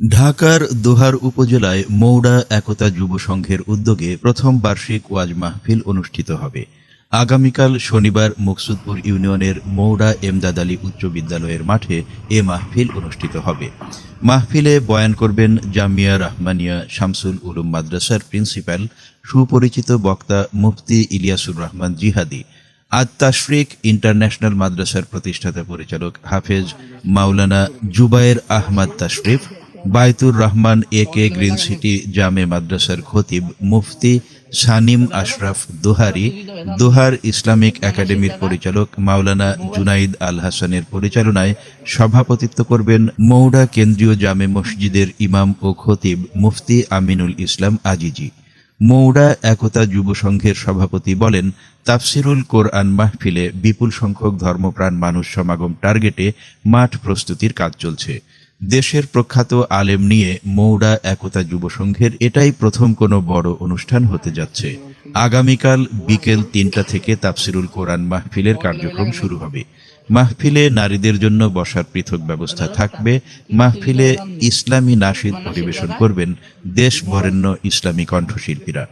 ঢাকার দোহার উপজেলায় মৌড়া একতা যুব সংঘের উদ্যোগে প্রথম বার্ষিক ওয়াজ মাহফিল অনুষ্ঠিত হবে। আগামীকাল শনিবার মুকসুদপুর ইউনিয়নের মৌড়া এমদাদ আলী উচ্চ বিদ্যালয়ের মাঠে এ মাহফিল অনুষ্ঠিত হবে। মাহফিলে বয়ান করবেন জামিয়া রহমানিয়া শামসুল উলুম মাদ্রাসার প্রিন্সিপাল, সুপরিচিত বক্তা মুফতি ইলিয়াসুর রহমান জিহাদি আদ তাশরিক ইন্টারন্যাশনাল মাদ্রাসার প্রতিষ্ঠাতা পরিচালক হাফেজ Maulana Zubair Ahmad Tashrif Baitur Rahman A K green city জামে মাদ্রাসার খতিব মুফতি সানিম আশরাফ দোহারি, দোহার ইসলামিক একাডেমির পরিচালক মাওলানা জুনাইদ আল হাসানের পরিচালনায় সভাপতিত্ব করবেন মৌড়া কেন্দ্রীয় জামে মসজিদের ইমাম ও খতিব মুফতি আমিনুল ইসলাম আজিজি। মৌড়া একতা যুব সংঘের সভাপতি বলেন, তাফসিরুল কোরআন মাহফিলে বিপুল সংখ্যক ধর্মপ্রাণ মানুষ সমাগম টার্গেটে মাঠ প্রস্তুতির কাজ চলছে। দেশের প্রখ্যাত আলেম নিয়ে মৌড়া একতা যুব সংঘের এটাই প্রথম কোনো বড় অনুষ্ঠান হতে যাচ্ছে। আগামীকাল বিকেল তিনটা থেকে তাফসিরুল কোরআন মাহফিলের কার্যক্রম শুরু হবে। মাহফিলে নারীদের জন্য বসার পৃথক ব্যবস্থা থাকবে। মাহফিলে ইসলামী নাশিদ পরিবেশন করবেন দেশ বরেণ্য ইসলামী কণ্ঠশিল্পীরা।